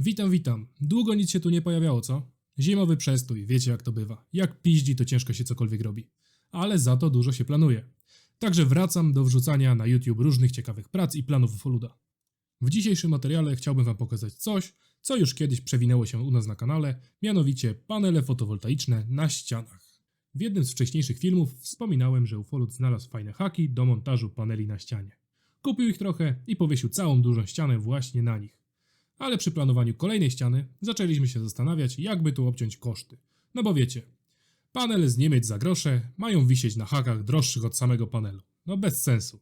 Witam, witam. Długo nic się tu nie pojawiało, co? Zimowy przestój, wiecie jak to bywa. Jak piździ, to ciężko się cokolwiek robi. Ale za to dużo się planuje. Także wracam do wrzucania na YouTube różnych ciekawych prac i planów Ufoluda. W dzisiejszym materiale chciałbym Wam pokazać coś, co już kiedyś przewinęło się u nas na kanale, mianowicie panele fotowoltaiczne na ścianach. W jednym z wcześniejszych filmów wspominałem, że Ufolud znalazł fajne haki do montażu paneli na ścianie. Kupił ich trochę i powiesił całą dużą ścianę właśnie na nich. Ale przy planowaniu kolejnej ściany zaczęliśmy się zastanawiać, jakby tu obciąć koszty. No bo wiecie, panele z Niemiec za grosze mają wisieć na hakach droższych od samego panelu. No bez sensu.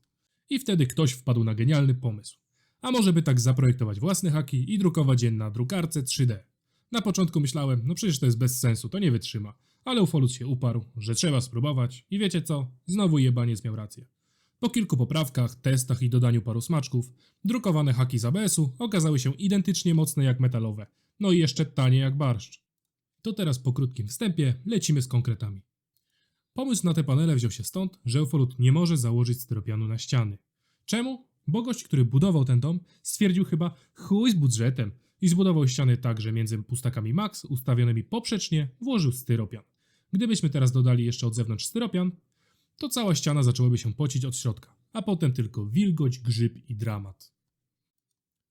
I wtedy ktoś wpadł na genialny pomysł. A może by tak zaprojektować własne haki i drukować je na drukarce 3D. Na początku myślałem, no przecież to jest bez sensu, to nie wytrzyma. Ale Ufolus się uparł, że trzeba spróbować i wiecie co? Znowu jebaniec miał rację. Po kilku poprawkach, testach i dodaniu paru smaczków, drukowane haki z ABS-u okazały się identycznie mocne jak metalowe, no i jeszcze tanie jak barszcz. To teraz po krótkim wstępie lecimy z konkretami. Pomysł na te panele wziął się stąd, że Ufolut nie może założyć styropianu na ściany. Czemu? Bo gość, który budował ten dom, stwierdził chyba chuj z budżetem i zbudował ściany tak, że między pustakami Max ustawionymi poprzecznie włożył styropian. Gdybyśmy teraz dodali jeszcze od zewnątrz styropian, to cała ściana zaczęłaby się pocić od środka, a potem tylko wilgoć, grzyb i dramat.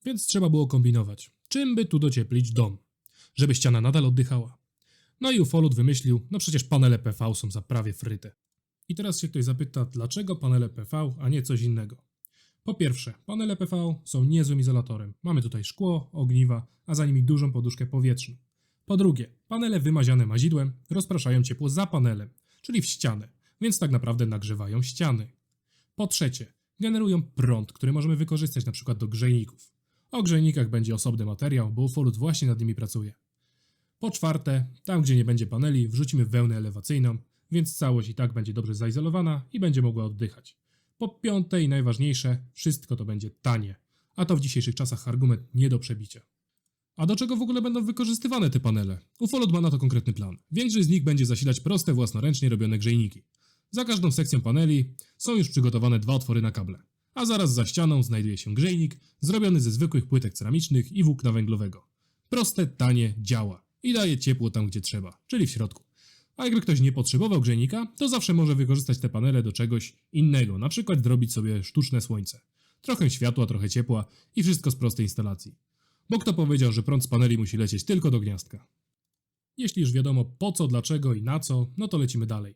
Więc trzeba było kombinować, czym by tu docieplić dom, żeby ściana nadal oddychała. No i ufolut wymyślił, no przecież panele PV są za prawie fryte. I teraz się ktoś zapyta, dlaczego panele PV, a nie coś innego. Po pierwsze, panele PV są niezłym izolatorem. Mamy tutaj szkło, ogniwa, a za nimi dużą poduszkę powietrzną. Po drugie, panele wymaziane mazidłem rozpraszają ciepło za panelem, czyli w ścianę, więc tak naprawdę nagrzewają ściany. Po trzecie, generują prąd, który możemy wykorzystać np. do grzejników. O grzejnikach będzie osobny materiał, bo Ufolut właśnie nad nimi pracuje. Po czwarte, tam gdzie nie będzie paneli, wrzucimy wełnę elewacyjną, więc całość i tak będzie dobrze zaizolowana i będzie mogła oddychać. Po piąte i najważniejsze, wszystko to będzie tanie, a to w dzisiejszych czasach argument nie do przebicia. A do czego w ogóle będą wykorzystywane te panele? Ufolot ma na to konkretny plan. Większość z nich będzie zasilać proste, własnoręcznie robione grzejniki. Za każdą sekcją paneli są już przygotowane dwa otwory na kable. A zaraz za ścianą znajduje się grzejnik zrobiony ze zwykłych płytek ceramicznych i włókna węglowego. Proste, tanie, działa i daje ciepło tam, gdzie trzeba, czyli w środku. A jakby ktoś nie potrzebował grzejnika, to zawsze może wykorzystać te panele do czegoś innego, na przykład zrobić sobie sztuczne słońce. Trochę światła, trochę ciepła i wszystko z prostej instalacji. Bo kto powiedział, że prąd z paneli musi lecieć tylko do gniazdka? Jeśli już wiadomo po co, dlaczego i na co, no to lecimy dalej.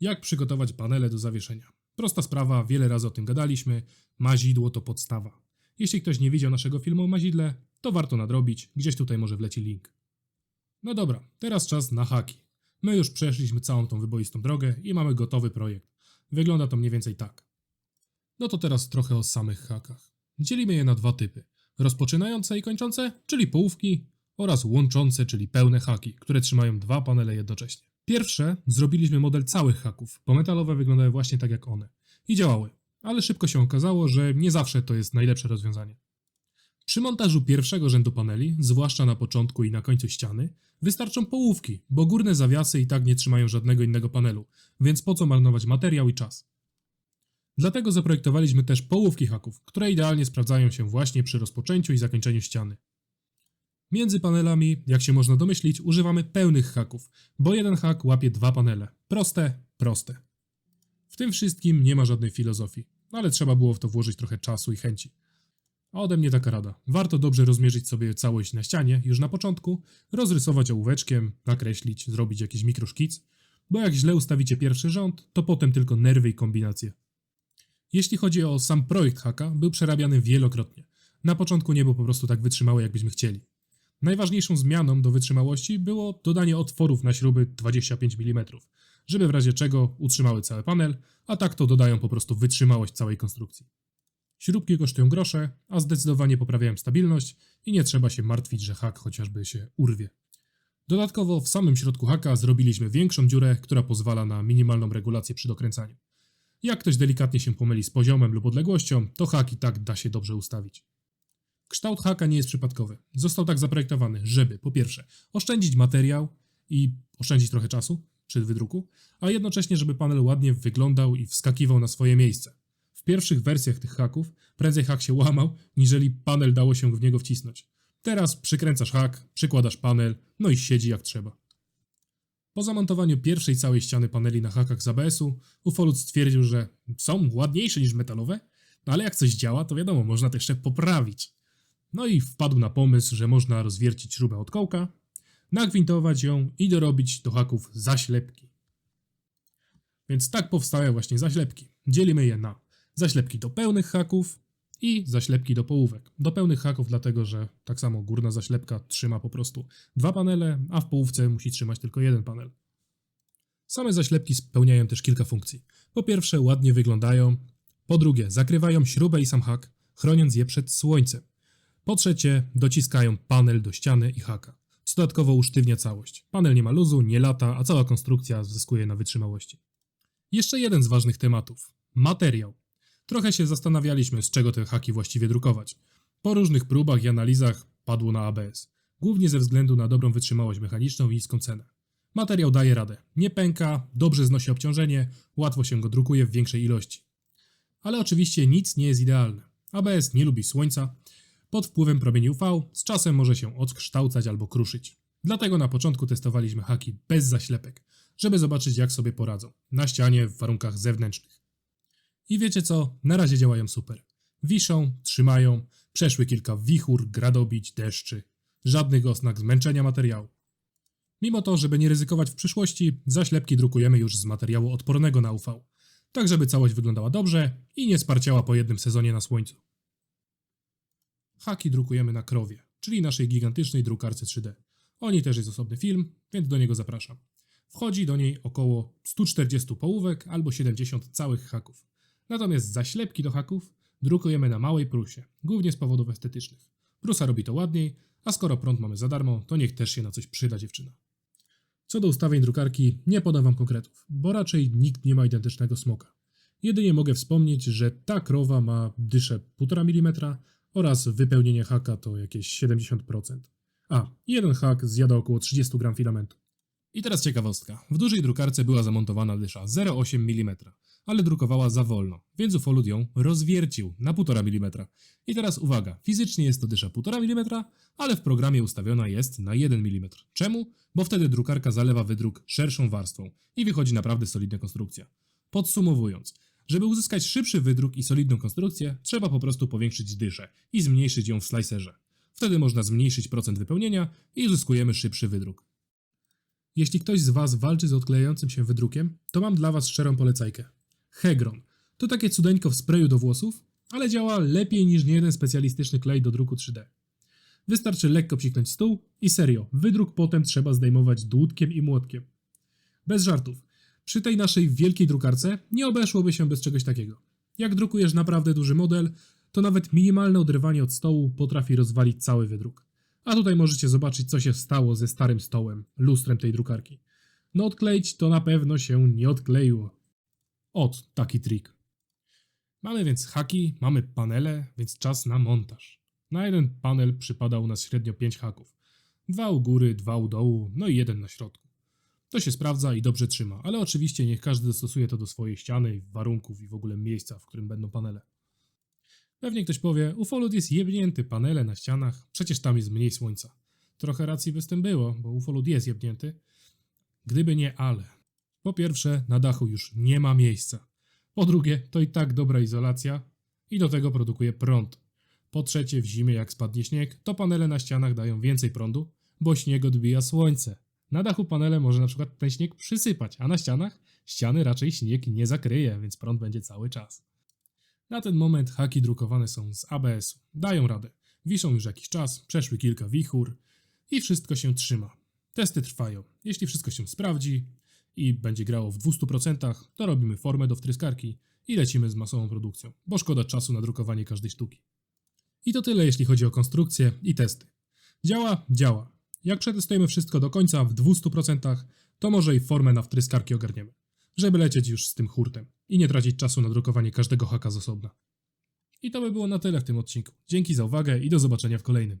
Jak przygotować panele do zawieszenia? Prosta sprawa, wiele razy o tym gadaliśmy. Mazidło to podstawa. Jeśli ktoś nie widział naszego filmu o mazidle, to warto nadrobić, gdzieś tutaj może wleci link. No dobra, teraz czas na haki. My już przeszliśmy całą tą wyboistą drogę i mamy gotowy projekt. Wygląda to mniej więcej tak. No to teraz trochę o samych hakach. Dzielimy je na dwa typy. Rozpoczynające i kończące, czyli połówki, oraz łączące, czyli pełne haki, które trzymają dwa panele jednocześnie. Pierwsze zrobiliśmy model całych haków, bo metalowe wyglądały właśnie tak jak one. I działały, ale szybko się okazało, że nie zawsze to jest najlepsze rozwiązanie. Przy montażu pierwszego rzędu paneli, zwłaszcza na początku i na końcu ściany, wystarczą połówki, bo górne zawiasy i tak nie trzymają żadnego innego panelu, więc po co marnować materiał i czas? Dlatego zaprojektowaliśmy też połówki haków, które idealnie sprawdzają się właśnie przy rozpoczęciu i zakończeniu ściany. Między panelami, jak się można domyślić, używamy pełnych haków, bo jeden hak łapie dwa panele. Proste, proste. W tym wszystkim nie ma żadnej filozofii, ale trzeba było w to włożyć trochę czasu i chęci. A ode mnie taka rada. Warto dobrze rozmierzyć sobie całość na ścianie już na początku, rozrysować ołóweczkiem, nakreślić, zrobić jakiś mikroszkic, bo jak źle ustawicie pierwszy rząd, to potem tylko nerwy i kombinacje. Jeśli chodzi o sam projekt haka, był przerabiany wielokrotnie. Na początku nie był po prostu tak wytrzymały, jakbyśmy chcieli. Najważniejszą zmianą do wytrzymałości było dodanie otworów na śruby 25 mm, żeby w razie czego utrzymały cały panel, a tak to dodają po prostu wytrzymałość całej konstrukcji. Śrubki kosztują grosze, a zdecydowanie poprawiają stabilność i nie trzeba się martwić, że hak chociażby się urwie. Dodatkowo w samym środku haka zrobiliśmy większą dziurę, która pozwala na minimalną regulację przy dokręcaniu. Jak ktoś delikatnie się pomyli z poziomem lub odległością, to hak i tak da się dobrze ustawić. Kształt haka nie jest przypadkowy. Został tak zaprojektowany, żeby po pierwsze oszczędzić materiał i oszczędzić trochę czasu przy wydruku, a jednocześnie, żeby panel ładnie wyglądał i wskakiwał na swoje miejsce. W pierwszych wersjach tych haków prędzej hak się łamał, niżeli panel dało się w niego wcisnąć. Teraz przykręcasz hak, przykładasz panel, no i siedzi jak trzeba. Po zamontowaniu pierwszej całej ściany paneli na hakach z ABS-u, Ufolut stwierdził, że są ładniejsze niż metalowe, no ale jak coś działa, to wiadomo, można to jeszcze poprawić. No i wpadł na pomysł, że można rozwiercić śrubę od kołka, nagwintować ją i dorobić do haków zaślepki. Więc tak powstały właśnie zaślepki. Dzielimy je na zaślepki do pełnych haków i zaślepki do połówek. Do pełnych haków dlatego, że tak samo górna zaślepka trzyma po prostu dwa panele, a w połówce musi trzymać tylko jeden panel. Same zaślepki spełniają też kilka funkcji. Po pierwsze, ładnie wyglądają. Po drugie, zakrywają śrubę i sam hak, chroniąc je przed słońcem. Po trzecie, dociskają panel do ściany i haka, co dodatkowo usztywnia całość. Panel nie ma luzu, nie lata, a cała konstrukcja zyskuje na wytrzymałości. Jeszcze jeden z ważnych tematów. Materiał. Trochę się zastanawialiśmy, z czego te haki właściwie drukować. Po różnych próbach i analizach padło na ABS. Głównie ze względu na dobrą wytrzymałość mechaniczną i niską cenę. Materiał daje radę. Nie pęka, dobrze znosi obciążenie, łatwo się go drukuje w większej ilości. Ale oczywiście nic nie jest idealne. ABS nie lubi słońca. Pod wpływem promieni UV z czasem może się odkształcać albo kruszyć. Dlatego na początku testowaliśmy haki bez zaślepek, żeby zobaczyć jak sobie poradzą. Na ścianie w warunkach zewnętrznych. I wiecie co? Na razie działają super. Wiszą, trzymają, przeszły kilka wichur, gradobić, deszczy. Żadnych oznak zmęczenia materiału. Mimo to, żeby nie ryzykować w przyszłości, zaślepki drukujemy już z materiału odpornego na UV, tak żeby całość wyglądała dobrze i nie sparciała po jednym sezonie na słońcu. Haki drukujemy na krowie, czyli naszej gigantycznej drukarce 3D. O niej też jest osobny film, więc do niego zapraszam. Wchodzi do niej około 140 połówek albo 70 całych haków. Natomiast zaślepki do haków drukujemy na małej prusie, głównie z powodów estetycznych. Prusa robi to ładniej, a skoro prąd mamy za darmo, to niech też się na coś przyda dziewczyna. Co do ustawień drukarki, nie podam wam konkretów, bo raczej nikt nie ma identycznego smoka. Jedynie mogę wspomnieć, że ta krowa ma dyszę 1,5 mm oraz wypełnienie haka to jakieś 70%. A, jeden hak zjada około 30 gram filamentu. I teraz ciekawostka. W dużej drukarce była zamontowana dysza 0,8 mm, ale drukowała za wolno, więc Ufolut ją rozwiercił na 1,5 mm. I teraz uwaga, fizycznie jest to dysza 1,5 mm, ale w programie ustawiona jest na 1 mm. Czemu? Bo wtedy drukarka zalewa wydruk szerszą warstwą i wychodzi naprawdę solidna konstrukcja. Podsumowując, żeby uzyskać szybszy wydruk i solidną konstrukcję, trzeba po prostu powiększyć dyszę i zmniejszyć ją w slicerze. Wtedy można zmniejszyć procent wypełnienia i uzyskujemy szybszy wydruk. Jeśli ktoś z Was walczy z odklejającym się wydrukiem, to mam dla Was szczerą polecajkę. Hegron. To takie cudeńko w sprayu do włosów, ale działa lepiej niż niejeden specjalistyczny klej do druku 3D. Wystarczy lekko psiknąć stół i serio, wydruk potem trzeba zdejmować dłutkiem i młotkiem. Bez żartów. Przy tej naszej wielkiej drukarce nie obeszłoby się bez czegoś takiego. Jak drukujesz naprawdę duży model, to nawet minimalne odrywanie od stołu potrafi rozwalić cały wydruk. A tutaj możecie zobaczyć, co się stało ze starym stołem, lustrem tej drukarki. No odkleić to na pewno się nie odkleiło. Ot, taki trik. Mamy więc haki, mamy panele, więc czas na montaż. Na jeden panel przypada u nas średnio 5 haków. Dwa u góry, dwa u dołu, no i jeden na środku. To się sprawdza i dobrze trzyma, ale oczywiście niech każdy dostosuje to do swojej ściany, warunków i w ogóle miejsca, w którym będą panele. Pewnie ktoś powie, ufolot jest jebnięty, panele na ścianach, przecież tam jest mniej słońca. Trochę racji by z tym było, bo ufolot jest jebnięty. Gdyby nie ale. Po pierwsze, na dachu już nie ma miejsca. Po drugie, to i tak dobra izolacja i do tego produkuje prąd. Po trzecie, w zimie jak spadnie śnieg, to panele na ścianach dają więcej prądu, bo śnieg odbija słońce. Na dachu panele może na przykład ten śnieg przysypać, a na ścianach ściany raczej śnieg nie zakryje, więc prąd będzie cały czas. Na ten moment haki drukowane są z ABS-u. Dają radę. Wiszą już jakiś czas, przeszły kilka wichur i wszystko się trzyma. Testy trwają. Jeśli wszystko się sprawdzi i będzie grało w 200%, to robimy formę do wtryskarki i lecimy z masową produkcją, bo szkoda czasu na drukowanie każdej sztuki. I to tyle, jeśli chodzi o konstrukcję i testy. Działa? Działa. Jak przetestujemy wszystko do końca w 200%, to może i formę na wtryskarki ogarniemy, żeby lecieć już z tym hurtem i nie tracić czasu na drukowanie każdego haka z osobna. I to by było na tyle w tym odcinku. Dzięki za uwagę i do zobaczenia w kolejnym.